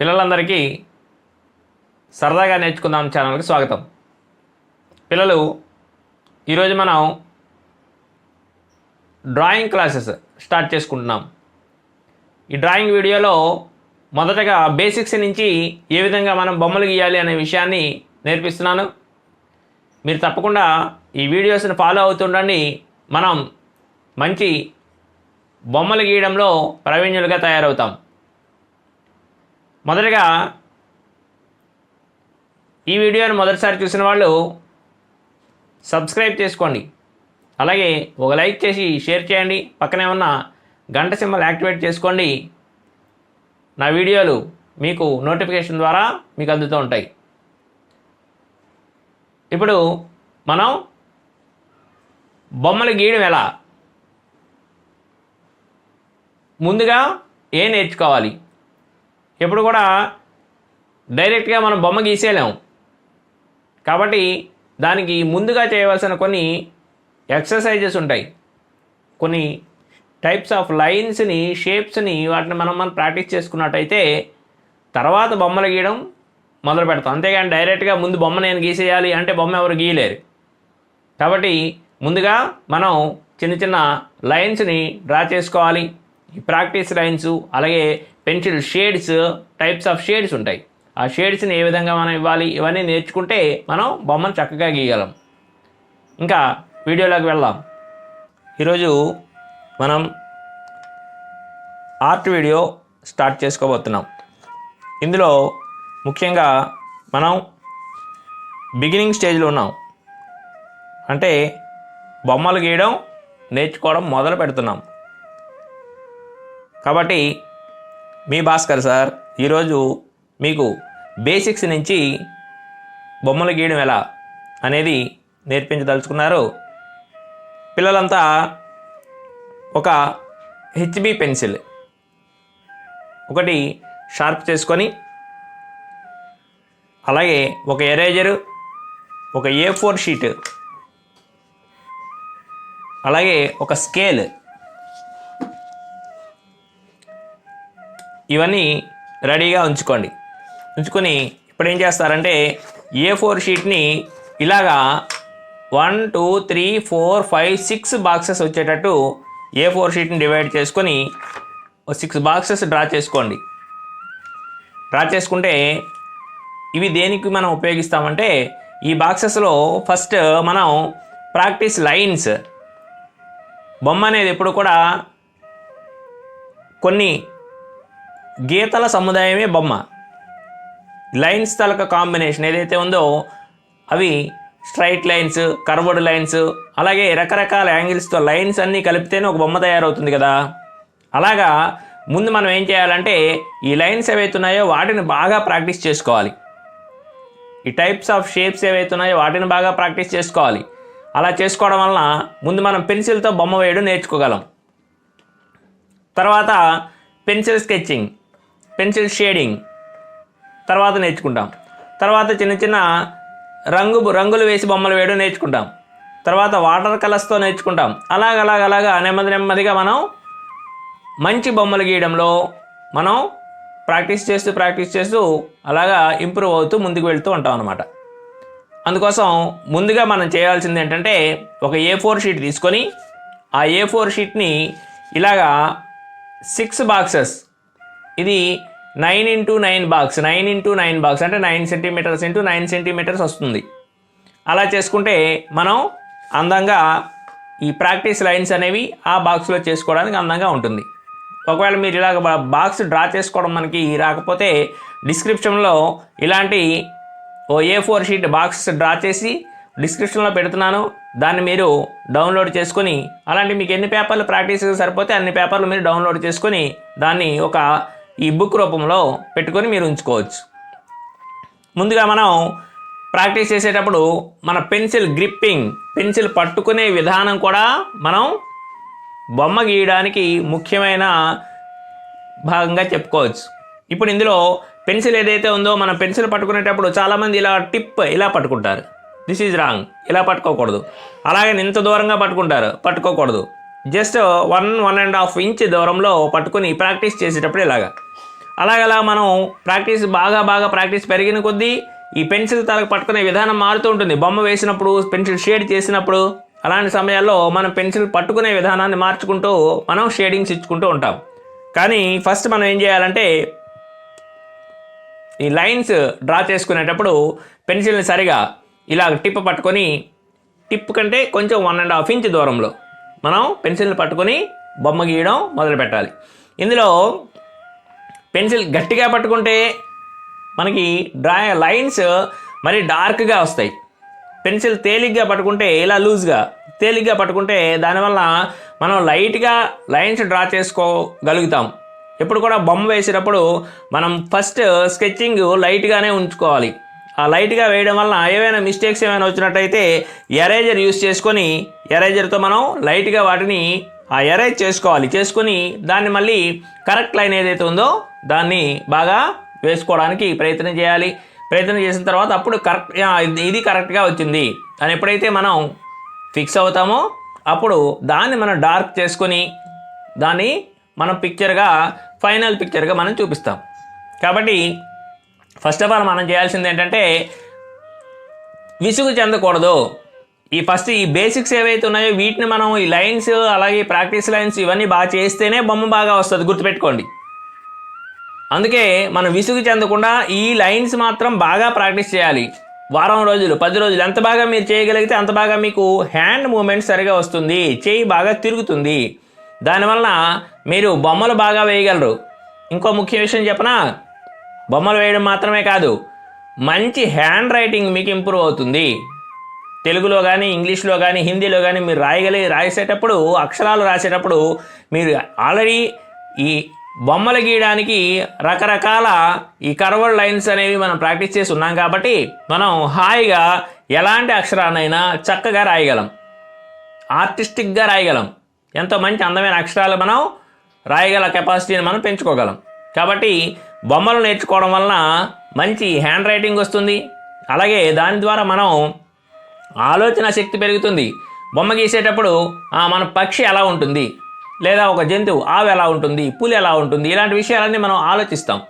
పిల్లలందరికీ సరదాగా నేర్చుకుందాం ఛానల్కి స్వాగతం. పిల్లలు ఈరోజు మనం డ్రాయింగ్ క్లాసెస్ స్టార్ట్ చేసుకుంటున్నాం. ఈ డ్రాయింగ్ వీడియోలో మొదటగా బేసిక్స్ నుంచి ఏ విధంగా మనం బొమ్మలు గీయాలి అనే విషయాన్ని నేర్పిస్తున్నాను. మీరు తప్పకుండా ఈ వీడియోస్ని ఫాలో అవుతుండండి మనం మంచి బొమ్మలు గీయడంలో ప్రవీణ్యులుగా తయారవుతాం. మొదటగా ఈ వీడియోని మొదటిసారి చూసిన వాళ్ళు సబ్స్క్రైబ్ చేసుకోండి. అలాగే ఒక లైక్ చేసి షేర్ చేయండి. పక్కనే ఉన్న గంట సింబల్ యాక్టివేట్ చేసుకోండి. నా వీడియోలు మీకు నోటిఫికేషన్ ద్వారా మీకు అందుతూ ఉంటాయి. ఇప్పుడు మనం బొమ్మలు గీయడం ఎలా? ముందుగా ఏ నేర్చుకోవాలి? ఎప్పుడు కూడా డైరెక్ట్గా మనం బొమ్మ గీసేయలేము కాబట్టి దానికి ముందుగా చేయవలసిన కొన్ని ఎక్సర్సైజెస్ ఉంటాయి. కొన్ని టైప్స్ ఆఫ్ లైన్స్ని షేప్స్ని వాటిని మనం మనం ప్రాక్టీస్ చేసుకున్నట్టయితే తర్వాత బొమ్మలు గీయడం మొదలు పెడతాం. అంతేగాని డైరెక్ట్గా ముందు బొమ్మ నేను గీసేయాలి అంటే బొమ్మ ఎవరు గీయలేరు. కాబట్టి ముందుగా మనం చిన్న చిన్న లైన్స్ని డ్రా చేసుకోవాలి. ఈ ప్రాక్టీస్ లైన్స్ అలాగే pencil shades types of shades ఉంటాయి. ఆ షేడ్స్ని ఏ విధంగా మనం ఇవ్వాలి? ఇవన్నీ నేర్చుకుంటే మనం బొమ్మను చక్కగా గీయగలం. ఇంకా వీడియోలోకి వెళ్దాం. ఈరోజు మనం ఆర్ట్ వీడియో స్టార్ట్ చేసుకోబోతున్నాం. ఇందులో ముఖ్యంగా మనం బిగినింగ్ స్టేజ్లో ఉన్నాం. అంటే బొమ్మలు గీయడం నేర్చుకోవడం మొదలు పెడుతున్నాం. కాబట్టి మీ భాస్కర్ సార్ ఈరోజు మీకు బేసిక్స్ నుంచి బొమ్మలు గీయడం ఎలా అనేది నేర్పించదలుచుకున్నారు. పిల్లలంతా ఒక హెచ్బి పెన్సిల్ ఒకటి షార్ప్ చేసుకొని అలాగే ఒక ఎరేజరు ఒక ఏ ఫోర్ షీట్ అలాగే ఒక స్కేల్ ఇవన్నీ రెడీగా ఉంచుకోండి. ఉంచుకొని ఇప్పుడు ఏం చేస్తారంటే ఏ ఫోర్ షీట్ని ఇలాగా one two three four five six boxes వచ్చేటట్టు ఏ ఫోర్ షీట్ని డివైడ్ చేసుకొని సిక్స్ బాక్సెస్ డ్రా చేసుకోండి. డ్రా చేసుకుంటే ఇవి దేనికి మనం ఉపయోగిస్తామంటే ఈ బాక్సెస్లో ఫస్ట్ మనం ప్రాక్టీస్ లైన్స్ బొమ్మ అనేది ఎప్పుడు కూడా కొన్ని గీతల సముదాయమే బొమ్మ. లైన్స్ తలక కాంబినేషన్ ఏదైతే ఉందో అవి స్ట్రైట్ లైన్స్ కర్వర్డ్ లైన్స్ అలాగే రకరకాల యాంగిల్స్తో లైన్స్ అన్నీ కలిపితేనే ఒక బొమ్మ తయారవుతుంది కదా. అలాగా ముందు మనం ఏం చేయాలంటే ఈ లైన్స్ ఏవైతున్నాయో వాటిని బాగా ప్రాక్టీస్ చేసుకోవాలి. ఈ టైప్స్ ఆఫ్ షేప్స్ ఏవైతున్నాయో వాటిని బాగా ప్రాక్టీస్ చేసుకోవాలి. అలా చేసుకోవడం వలన ముందు మనం పెన్సిల్తో బొమ్మ వేయడం నేర్చుకోగలం. తర్వాత పెన్సిల్ స్కెచ్చింగ్ పెన్సిల్ షేడింగ్ తర్వాత నేర్చుకుంటాం. తర్వాత చిన్న చిన్న రంగు రంగులు వేసి బొమ్మలు వేయడం నేర్చుకుంటాం. తర్వాత వాటర్ కలర్స్తో నేర్చుకుంటాం. అలాగ అలాగ అలాగా నెమ్మది నెమ్మదిగా మనం మంచి బొమ్మలు గీయడంలో మనం ప్రాక్టీస్ చేస్తూ ప్రాక్టీస్ చేస్తూ అలాగా ఇంప్రూవ్ అవుతూ ముందుకు వెళ్తూ ఉంటాం అనమాట అందుకోసం ముందుగా మనం చేయాల్సింది ఏంటంటే ఒక ఏ ఫోర్ షీట్ తీసుకొని ఆ ఏ ఫోర్ షీట్ని ఇలాగా సిక్స్ బాక్సెస్ ఇది nine into nine box nine into nine box అంటే nine centimetres into nine centimetres వస్తుంది. అలా చేసుకుంటే మనం అందంగా ఈ ప్రాక్టీస్ లైన్స్ అనేవి ఆ బాక్స్లో చేసుకోవడానికి అందంగా ఉంటుంది. ఒకవేళ మీరు ఇలాగ బాక్స్ డ్రా చేసుకోవడం మనకి రాకపోతే డిస్క్రిప్షన్లో ఇలాంటి ఓ A four sheet box draw చేసి డిస్క్రిప్షన్లో పెడుతున్నాను. దాన్ని మీరు డౌన్లోడ్ చేసుకొని అలాంటి మీకు ఎన్ని పేపర్లు ప్రాక్టీస్ సరిపోతే అన్ని పేపర్లు మీరు డౌన్లోడ్ చేసుకొని దాన్ని ఒక ఈ బుక్ రూపంలో పెట్టుకొని మీరు ఉంచుకోవచ్చు. ముందుగా మనం ప్రాక్టీస్ చేసేటప్పుడు మన పెన్సిల్ గ్రిప్పింగ్ పెన్సిల్ పట్టుకునే విధానం కూడా మనం బొమ్మ గీయడానికి ముఖ్యమైన భాగంగా చెప్పుకోవచ్చు. ఇప్పుడు ఇందులో పెన్సిల్ ఏదైతే ఉందో మనం పెన్సిల్ పట్టుకునేటప్పుడు చాలామంది ఇలా టిప్ ఇలా పట్టుకుంటారు. This is wrong. ఇలా పట్టుకోకూడదు. అలాగే ఇంత దూరంగా పట్టుకుంటారు. పట్టుకోకూడదు. Just one one and half inch దూరంలో పట్టుకొని ప్రాక్టీస్ చేసేటప్పుడు ఇలాగా. అలాగలా మనం ప్రాక్టీస్ బాగా బాగా ప్రాక్టీస్ పెరిగిన కొద్దీ ఈ పెన్సిల్ తలకు పట్టుకునే విధానం మారుతూ ఉంటుంది. బొమ్మ వేసినప్పుడు పెన్సిల్ షేడ్ చేసినప్పుడు అలాంటి సమయాల్లో మనం పెన్సిల్ పట్టుకునే విధానాన్ని మార్చుకుంటూ మనం షేడింగ్స్ ఇచ్చుకుంటూ ఉంటాం. కానీ ఫస్ట్ మనం ఏం చేయాలంటే ఈ లైన్స్ డ్రా చేసుకునేటప్పుడు పెన్సిల్ని సరిగా ఇలా టిప్ పట్టుకొని టిప్ కంటే కొంచెం వన్ అండ్ హాఫ్ ఇంచ్ దూరంలో. మనం పెన్సిల్ని పట్టుకొని బొమ్మ గీయడం మొదలు పెట్టాలి. ఇందులో పెన్సిల్ గట్టిగా పట్టుకుంటే మనకి డ్రా లైన్స్ మరి డార్క్గా వస్తాయి. పెన్సిల్ తేలిగ్గా పట్టుకుంటే ఇలా లూజ్గా తేలిగ్గా పట్టుకుంటే దానివల్ల మనం లైట్గా లైన్స్ డ్రా చేసుకోగలుగుతాం. ఎప్పుడు కూడా బొమ్మ వేసేటప్పుడు మనం ఫస్ట్ స్కెచ్చింగ్ లైట్గానే ఉంచుకోవాలి. ఆ లైట్గా వేయడం వలన ఏవైనా మిస్టేక్స్ ఏమైనా వచ్చినట్టయితే ఎరేజర్ యూస్ చేసుకొని ఎరేజర్తో మనం లైట్గా వాటిని ఆ ఎరేజ్ చేసుకోవాలి. చేసుకొని దాన్ని మళ్ళీ కరెక్ట్ లైన్ ఏదైతే ఉందో దాన్ని బాగా వేసుకోవడానికి ప్రయత్నం చేయాలి. ప్రయత్నం చేసిన తర్వాత అప్పుడు కరెక్ట్ ఇది- ఇది కరెక్ట్గా వచ్చింది అని ఎప్పుడైతే మనం ఫిక్స్ అవుతామో అప్పుడు దాన్ని మనం డార్క్ చేసుకొని దాన్ని మనం పిక్చర్గా ఫైనల్ పిక్చర్గా మనం చూపిస్తాం. కాబట్టి ఫస్ట్ ఆఫ్ ఆల్ మనం చేయాల్సింది ఏంటంటే విసుగు చెందకూడదు. ఈ ఫస్ట్ ఈ బేసిక్స్ ఏవైతే ఉన్నాయో వీటిని మనం ఈ లైన్స్ అలాగే ప్రాక్టీస్ లైన్స్ ఇవన్నీ బాగా చేస్తేనే బొమ్మ బాగా వస్తుంది. గుర్తుపెట్టుకోండి. అందుకే మనం విసుగు చెందకుండా ఈ లైన్స్ మాత్రం బాగా ప్రాక్టీస్ చేయాలి. వారం రోజులు పది రోజులు ఎంత బాగా మీరు చేయగలిగితే అంత బాగా మీకు హ్యాండ్ మూమెంట్ సరిగా వస్తుంది. చేయి బాగా తిరుగుతుంది. దానివలన మీరు బొమ్మలు బాగా వేయగలరు. ఇంకో ముఖ్య విషయం చెప్పనా? బొమ్మలు వేయడం మాత్రమే కాదు మంచి హ్యాండ్ రైటింగ్ మీకు ఇంప్రూవ్ అవుతుంది. తెలుగులో కానీ ఇంగ్లీష్లో కానీ హిందీలో కానీ మీరు రాయగలిగి రాసేటప్పుడు అక్షరాలు రాసేటప్పుడు మీరు ఆల్రెడీ ఈ బొమ్మలు గీయడానికి రకరకాల ఈ కర్వర్డ్ లైన్స్ అనేవి మనం ప్రాక్టీస్ చేసి ఉన్నాం కాబట్టి మనం హాయిగా ఎలాంటి అక్షరాన్నైనా చక్కగా రాయగలం. ఆర్టిస్టిక్గా రాయగలం. ఎంతో మంచి అందమైన అక్షరాలు మనం రాయగల కెపాసిటీని మనం పెంచుకోగలం. కాబట్టి బొమ్మలు నేర్చుకోవడం వలన మంచి హ్యాండ్ రైటింగ్ వస్తుంది. అలాగే దాని ద్వారా మనం ఆలోచన శక్తి పెరుగుతుంది. బొమ్మ గీసేటప్పుడు ఆ, మన పక్షి ఎలా ఉంటుంది? లేదా ఒక జంతువు ఆవు ఎలా ఉంటుంది? పులి ఎలా ఉంటుంది? ఇలాంటి విషయాలన్నీ మనం ఆలోచిస్తాం.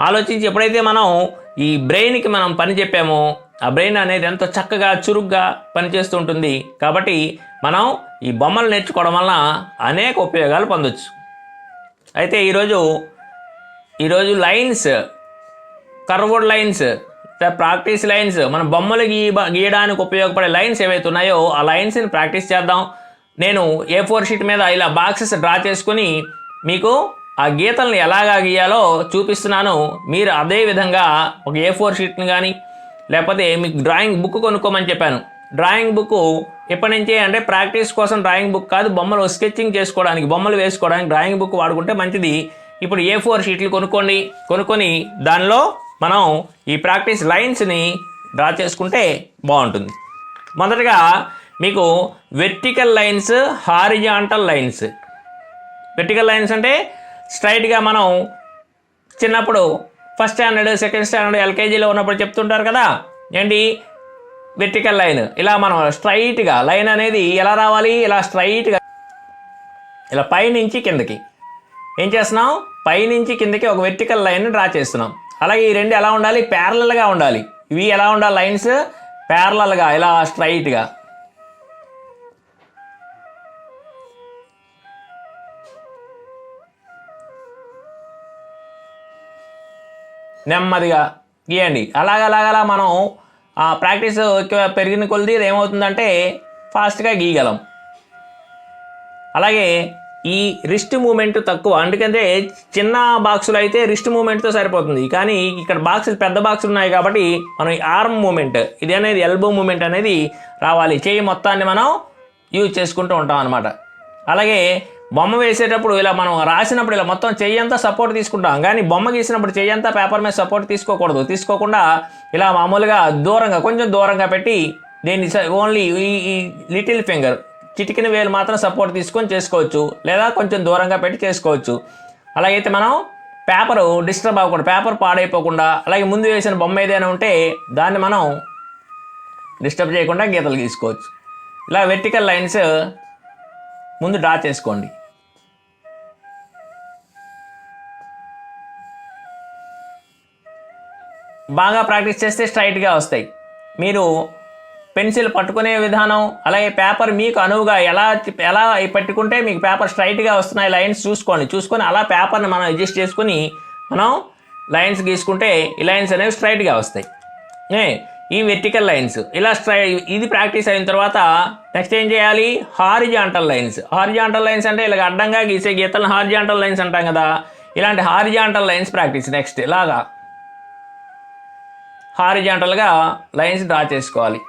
ఆలోచించి ఎప్పుడైతే మనం ఈ బ్రెయిన్కి మనం పని చెప్పామో ఆ బ్రెయిన్ అనేది ఎంతో చక్కగా చురుగ్గా పనిచేస్తూ ఉంటుంది. కాబట్టి మనం ఈ బొమ్మలు నేర్చుకోవడం వలన అనేక ఉపయోగాలు పొందొచ్చు. అయితే ఈరోజు ఈరోజు lines curved lines practice lines మన బొమ్మలు గీ గీయడానికి ఉపయోగపడే లైన్స్ ఏవైతే ఉన్నాయో ఆ లైన్స్ని ప్రాక్టీస్ చేద్దాం. నేను ఏ ఫోర్ షీట్ మీద ఇలా బాక్సెస్ డ్రా చేసుకుని మీకు ఆ గీతల్ని ఎలాగా గీయాలో చూపిస్తున్నాను. మీరు అదే విధంగా ఒక ఏ ఫోర్ షీట్ని కానీ లేకపోతే మీకు డ్రాయింగ్ బుక్ కొనుక్కోమని చెప్పాను. డ్రాయింగ్ బుక్ ఎప్పటి నుంచి అంటే ప్రాక్టీస్ కోసం డ్రాయింగ్ బుక్ కాదు బొమ్మలు స్కెచింగ్ చేసుకోవడానికి బొమ్మలు వేసుకోవడానికి డ్రాయింగ్ బుక్ వాడుకుంటే మంచిది. ఇప్పుడు ఏ ఫోర్ షీట్లు కొనుక్కోండి. కొనుక్కొని దానిలో మనం ఈ ప్రాక్టీస్ లైన్స్ని డ్రా చేసుకుంటే బాగుంటుంది. మొదటగా మీకు vertical lines horizontal lines vertical lines అంటే స్ట్రైట్గా మనం చిన్నప్పుడు ఫస్ట్ స్టాండర్డ్ సెకండ్ స్టాండర్డ్ ఎల్కేజీలో ఉన్నప్పుడు చెప్తుంటారు కదా? ఏంటి? వెర్టికల్ లైన్ ఇలా మనం స్ట్రైట్గా లైన్ అనేది ఎలా రావాలి? ఇలా స్ట్రైట్గా ఇలా పైనుంచి కిందకి. ఏం చేస్తున్నాం? పైనుంచి కిందకి ఒక వెర్టికల్ లైన్ డ్రా చేస్తున్నాం. అలాగే ఈ రెండు ఎలా ఉండాలి? ప్యారలల్గా ఉండాలి. ఇవి ఎలా ఉండాలి? లైన్స్ ప్యారలల్గా ఇలా స్ట్రైట్గా నెమ్మదిగా గీయండి. అలాగ అలాగలా మనం ఆ ప్రాక్టీస్ పెరిగిన కొలది ఏమవుతుందంటే ఫాస్ట్గా గీయగలం. అలాగే ఈ రిస్ట్ మూమెంట్ తక్కువ. అందుకంటే చిన్న బాక్సులు అయితే రిస్ట్ మూమెంట్తో సరిపోతుంది. కానీ ఇక్కడ బాక్సులు పెద్ద బాక్సులు ఉన్నాయి కాబట్టి మనం ఈ ఆర్మ్ మూమెంట్ ఇది అనేది ఎల్బో మూమెంట్ అనేది రావాలి. చేయి మొత్తాన్ని మనం యూజ్ చేసుకుంటూ ఉంటాం అనమాట అలాగే బొమ్మ వేసేటప్పుడు ఇలా మనం రాసినప్పుడు ఇలా మొత్తం చెయ్యి అంతా సపోర్ట్ తీసుకుంటాం. కానీ బొమ్మ గీసినప్పుడు చెయ్యంతా పేపర్ మీద సపోర్ట్ తీసుకోకూడదు. తీసుకోకుండా ఇలా మామూలుగా దూరంగా కొంచెం దూరంగా పెట్టి దీన్ని ఓన్లీ ఈ ఈ లిటిల్ ఫింగర్ చిటికిన వేలు మాత్రం సపోర్ట్ తీసుకొని చేసుకోవచ్చు. లేదా కొంచెం దూరంగా పెట్టి చేసుకోవచ్చు. అలాగైతే మనం పేపరు డిస్టర్బ్ అవ్వకుండా పేపర్ పాడైపోకుండా అలాగే ముందు వేసిన బొమ్మ ఏదైనా ఉంటే దాన్ని మనం డిస్టర్బ్ చేయకుండా గీతలు గీసుకోవచ్చు. ఇలా వెర్టికల్ లైన్స్ ముందు డ్రా చేసుకోండి. బాగా ప్రాక్టీస్ చేస్తే స్ట్రైట్గా వస్తాయి. మీరు పెన్సిల్ పట్టుకునే విధానం అలాగే పేపర్ మీకు అనువుగా ఎలా ఎలా పెట్టుకుంటే మీకు పేపర్ స్ట్రైట్గా వస్తున్నాయి లైన్స్ చూసుకోండి. చూసుకొని అలా పేపర్ని మనం అడ్జస్ట్ చేసుకుని మనం లైన్స్ గీసుకుంటే ఈ లైన్స్ అనేవి స్ట్రైట్గా వస్తాయి. ఏ ఈ వెర్టికల్ లైన్స్ ఇలా స్ట్రై ఇది ప్రాక్టీస్ అయిన తర్వాత నెక్స్ట్ ఏం చేయాలి? Horizontal lines. హారిజాంటల్ లైన్స్ అంటే ఇలా అడ్డంగా గీసే గీతలను హారిజాంటల్ లైన్స్ అంటాం కదా. ఇలాంటి హారిజాంటల్ లైన్స్ ప్రాక్టీస్ నెక్స్ట్. ఇలాగా హారిజాంటల్గా లైన్స్ డ్రా చేసుకోవాలి.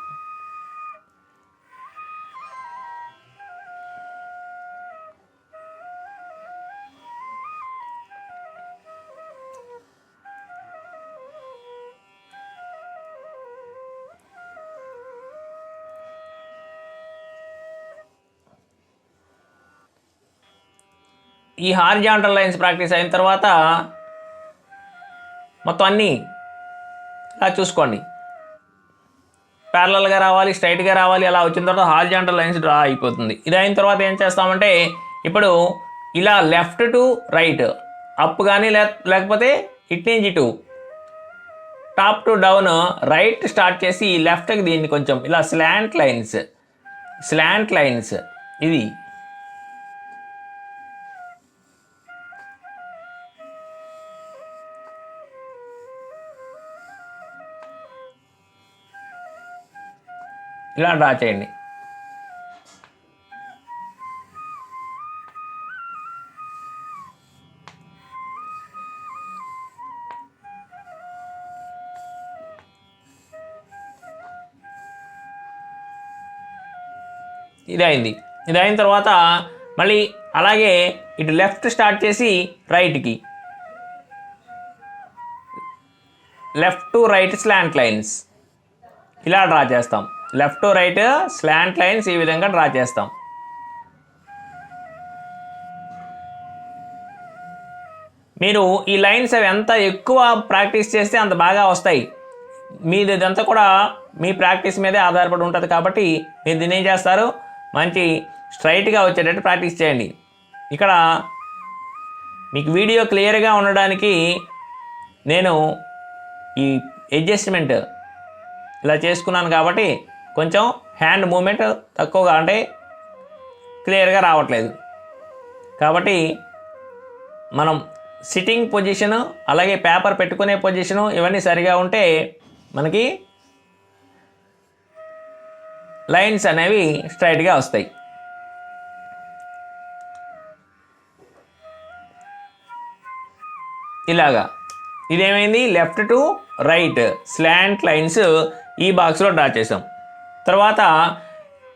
ఈ హారిజాంటల్ లైన్స్ ప్రాక్టీస్ అయిన తర్వాత మొత్తం అన్నీ ఇలా చూసుకోండి. ప్యారలల్గా రావాలి స్ట్రైట్గా రావాలి అలా వచ్చిన తర్వాత హారిజాంటల్ లైన్స్ డ్రా అయిపోతుంది. ఇది అయిన తర్వాత ఏం చేస్తామంటే ఇప్పుడు ఇలా లెఫ్ట్ టు రైట్ అప్ కానీ లేకపోతే ఇటు నుంచి ఇటు top to down right start చేసి లెఫ్ట్కి దీన్ని కొంచెం ఇలా స్లాంట్ లైన్స్ స్లాంట్ లైన్స్ ఇది ఇలా డ్రా చేయండి. ఇది అయింది. ఇది అయిన తర్వాత మళ్ళీ అలాగే ఇటు లెఫ్ట్ స్టార్ట్ చేసి రైట్కి. Left to right slant lines. ఇలా డ్రా చేస్తాం. లెఫ్ట్ రైట్ స్లాంట్ లైన్స్ ఈ విధంగా డ్రా చేస్తాం. మీరు ఈ లైన్స్ అవి ఎంత ఎక్కువ ప్రాక్టీస్ చేస్తే అంత బాగా వస్తాయి. మీది ఇదంతా కూడా మీ ప్రాక్టీస్ మీదే ఆధారపడి ఉంటుంది కాబట్టి మీరు దీన్ని ఏం చేస్తారు? మంచి స్ట్రైట్గా వచ్చేటట్టు ప్రాక్టీస్ చేయండి. ఇక్కడ మీకు వీడియో క్లియర్గా ఉండడానికి నేను ఈ అడ్జస్ట్మెంట్ ఇలా చేసుకున్నాను కాబట్టి కొంచెం హ్యాండ్ మూమెంట్ తక్కువగా అంటే క్లియర్గా రావట్లేదు. కాబట్టి మనం సిట్టింగ్ పొజిషను అలాగే పేపర్ పెట్టుకునే పొజిషను ఇవన్నీ సరిగా ఉంటే మనకి లైన్స్ అనేవి స్ట్రైట్గా వస్తాయి. ఇలాగా. ఇదేమైంది? Left to right slant lines ఈ బాక్స్లో డ్రా చేసాం. తర్వాత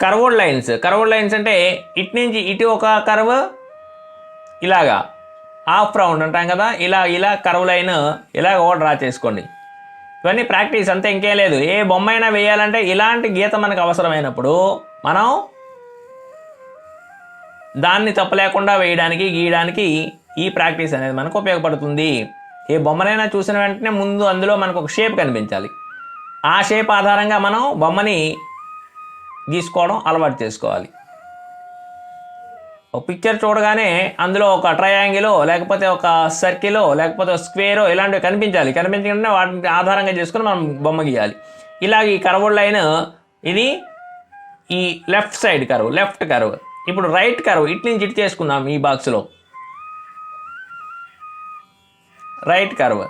కర్వ్డ్ లైన్స్. కర్వ్డ్ లైన్స్ అంటే ఇటు నుంచి ఇటు ఒక కర్వ్ ఇలాగా. హాఫ్ రౌండ్ అంటాం కదా ఇలా ఇలా కర్వ్ లైన్ ఇలాగ ఓ డ్రా చేసుకోండి. ఇవన్నీ ప్రాక్టీస్ అంతే ఇంకేం లేదు. ఏ బొమ్మ అయినా వేయాలంటే ఇలాంటి గీత మనకు అవసరమైనప్పుడు మనం దాన్ని తప్పలేకుండా వేయడానికి గీయడానికి ఈ ప్రాక్టీస్ అనేది మనకు ఉపయోగపడుతుంది. ఏ బొమ్మనైనా చూసిన వెంటనే ముందు అందులో మనకు ఒక షేప్ కనిపించాలి. ఆ షేప్ ఆధారంగా మనం బొమ్మని గీసుకోవడం అలవాటు చేసుకోవాలి. ఒక పిక్చర్ చూడగానే అందులో ఒక ట్రయాంగిలో లేకపోతే ఒక సర్కిలో లేకపోతే స్క్వేరో ఇలాంటివి కనిపించాలి. కనిపించకుండా వాటిని ఆధారంగా చేసుకుని మనం బొమ్మ గీయాలి. ఇలాగ ఈ కర్వ్ లైన్ ఇది ఈ left side curve left curve ఇప్పుడు రైట్ కర్వ్ ఇటు నుంచి ఇటు చేసుకుందాం ఈ బాక్స్లో రైట్ కర్వ్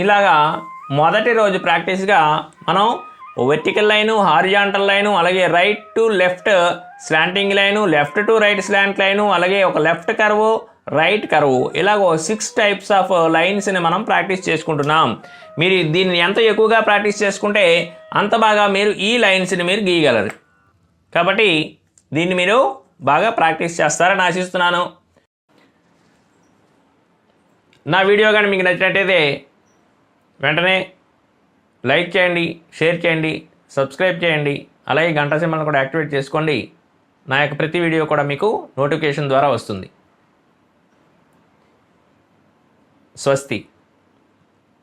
ఇలాగా మొదటి రోజు ప్రాక్టీస్గా మనం వెర్టికల్ లైను హారిజాంటల్ లైను అలాగే right to left slanting line left to right slant line అలాగే ఒక లెఫ్ట్ కర్వ్ రైట్ కర్వ్ ఇలాగో సిక్స్ టైప్స్ ఆఫ్ లైన్స్ని మనం ప్రాక్టీస్ చేసుకుంటున్నాం. మీరు దీన్ని ఎంత ఎక్కువగా ప్రాక్టీస్ చేసుకుంటే అంత బాగా మీరు ఈ లైన్స్ని మీరు గీయగలరు. కాబట్టి దీన్ని మీరు బాగా ప్రాక్టీస్ చేస్తారని ఆశిస్తున్నాను. నా వీడియో కానీ మీకు నచ్చినట్టయితే వెంటనే లైక్ చేయండి షేర్ చేయండి సబ్స్క్రైబ్ చేయండి అలాగే గంట సింబల్ని కూడా యాక్టివేట్ చేసుకోండి. నా యొక్క ప్రతి వీడియో కూడా మీకు నోటిఫికేషన్ ద్వారా వస్తుంది. స్వస్తి.